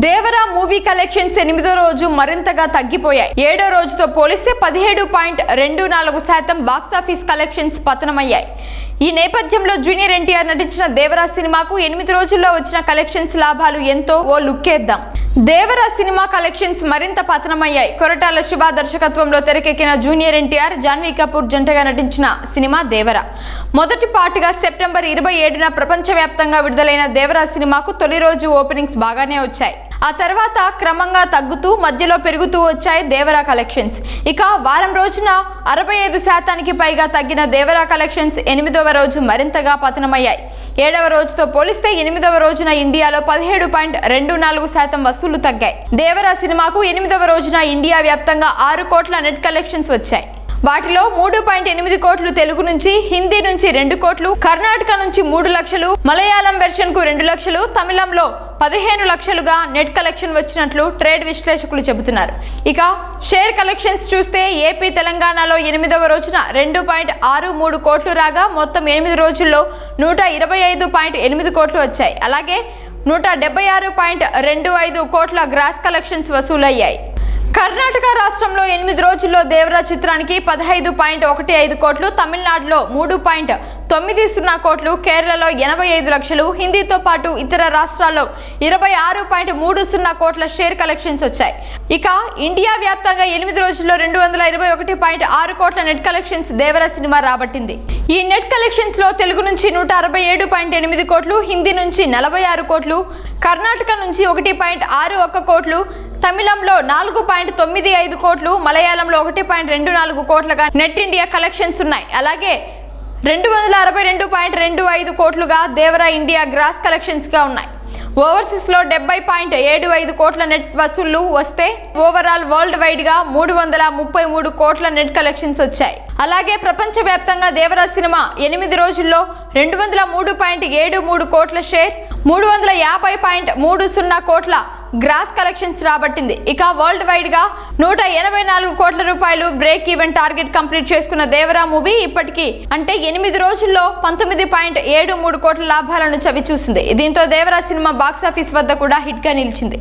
Devara movie collections ఎనిమిదో రోజు మరింతగా తగ్గిపోయాయి. ఏడో రోజుతో పోలిస్తే పదిహేడు పాయింట్ రెండు నాలుగు శాతం బాక్సాఫీస్ కలెక్షన్స్ పతనమయ్యాయి. ఈ నేపథ్యంలో జూనియర్ ఎన్టీఆర్ నటించిన దేవరా సినిమాకు ఎనిమిది రోజుల్లో వచ్చిన కలెక్షన్స్ లాభాలు ఎంతో ఓ లుక్కేద్దాం. దేవర సినిమా కలెక్షన్స్ మరింత పతనమయ్యాయి. కొరటాల శివ దర్శకత్వంలో తెరకెక్కిన జూనియర్ ఎన్టీఆర్ జాన్వీ కపూర్ జంటగా నటించిన సినిమా దేవరా. మొదటి పాటుగా సెప్టెంబర్ ఇరవై ఏడున ప్రపంచవ్యాప్తంగా విడుదలైన దేవరా సినిమాకు తొలి రోజు ఓపెనింగ్స్ బాగానే వచ్చాయి. ఆ తర్వాత క్రమంగా తగ్గుతూ మధ్యలో పెరుగుతూ వచ్చాయి దేవరా కలెక్షన్స్. ఇక వారం రోజున అరవై ఐదు శాతానికి పైగా తగ్గిన దేవరా కలెక్షన్స్ ఎనిమిదవ రోజు మరింతగా పతనమయ్యాయి. ఏడవ రోజుతో పోలిస్తే ఎనిమిదవ రోజున ఇండియాలో పదిహేడు పాయింట్ రెండు నాలుగు శాతం వసూళ్ళు తగ్గాయి. దేవరా సినిమాకు ఎనిమిదవ రోజున ఇండియా వ్యాప్తంగా ఆరు కోట్ల నెట్ కలెక్షన్స్ వచ్చాయి. వాటిలో మూడు పాయింట్ ఎనిమిది కోట్లు తెలుగు నుంచి హిందీ నుంచి రెండు కోట్లు కర్ణాటక నుంచి మూడు లక్షలు మలయాళం వెర్షన్కు రెండు లక్షలు తమిళంలో పదిహేను లక్షలుగా నెట్ కలెక్షన్ వచ్చినట్లు ట్రేడ్ విశ్లేషకులు చెబుతున్నారు. ఇక షేర్ కలెక్షన్స్ చూస్తే ఏపీ తెలంగాణలో ఎనిమిదవ రోజున రెండు పాయింట్ ఆరు మూడు కోట్లు రాగా మొత్తం ఎనిమిది రోజుల్లో నూట ఇరవై ఐదు పాయింట్ ఎనిమిది కోట్లు వచ్చాయి. అలాగే నూట డెబ్బై ఆరు పాయింట్ రెండు ఐదు కోట్ల గ్రాస్ కలెక్షన్స్ వసూలయ్యాయి. కర్ణాటక రాష్ట్రంలో ఎనిమిది రోజుల్లో దేవరా చిత్రానికి పదహైదు పాయింట్ ఒకటి ఐదు కోట్లు తమిళనాడులో మూడు పాయింట్ తొమ్మిది సున్నా కోట్లు కేరళలో ఎనభై ఐదు లక్షలు హిందీతో పాటు ఇతర రాష్ట్రాల్లో ఇరవై ఆరు పాయింట్ మూడు సున్నా కోట్ల షేర్ కలెక్షన్స్ వచ్చాయి. ఇక ఇండియా వ్యాప్తంగా ఎనిమిది రోజుల్లో రెండు వందల ఇరవై ఒకటి పాయింట్ ఆరు కోట్ల నెట్ కలెక్షన్స్ దేవర సినిమా రాబట్టింది. ఈ నెట్ కలెక్షన్స్లో తెలుగు నుంచి నూట అరవై ఏడు పాయింట్ ఎనిమిది కోట్లు హిందీ నుంచి నలభై ఆరు కోట్లు కర్ణాటక నుంచి ఒకటి పాయింట్ ఆరు ఒక్క కోట్లు తమిళంలో నాలుగు పాయింట్ తొమ్మిది ఐదు కోట్లు మలయాళంలో ఒకటి పాయింట్ రెండు నాలుగు కోట్లుగా నెట్ ఇండియా కలెక్షన్స్ ఉన్నాయి. అలాగే రెండు వందల అరవై రెండు పాయింట్ రెండు ఐదు కోట్లుగా దేవరా ఇండియా గ్రాస్ కలెక్షన్స్గా ఉన్నాయి. ఓవర్సీస్లో డెబ్బై పాయింట్ ఏడు ఐదు కోట్ల నెట్ వసూళ్ళు వస్తే ఓవరాల్ వరల్డ్ వైడ్గా మూడు వందల ముప్పై మూడు కోట్ల నెట్ కలెక్షన్స్ వచ్చాయి. అలాగే ప్రపంచవ్యాప్తంగా దేవరా సినిమా ఎనిమిది రోజుల్లో రెండు వందల మూడు పాయింట్ ఏడు మూడు కోట్ల షేర్ మూడు వందల యాభై పాయింట్ మూడు సున్నా కోట్ల గ్రాస్ కలెక్షన్స్ రాబట్టింది. ఇక వరల్డ్ వైడ్గా నూట ఎనభై నాలుగు కోట్ల రూపాయలు బ్రేక్ ఈవెన్ టార్గెట్ కంప్లీట్ చేసుకున్న దేవరా మూవీ ఇప్పటికీ అంటే ఎనిమిది రోజుల్లో పంతొమ్మిది పాయింట్ ఏడు మూడు కోట్ల లాభాలను చవి చూసింది దీంతో దేవరా సినిమా బాక్సాఫీస్ వద్ద కూడా హిట్గా నిలిచింది.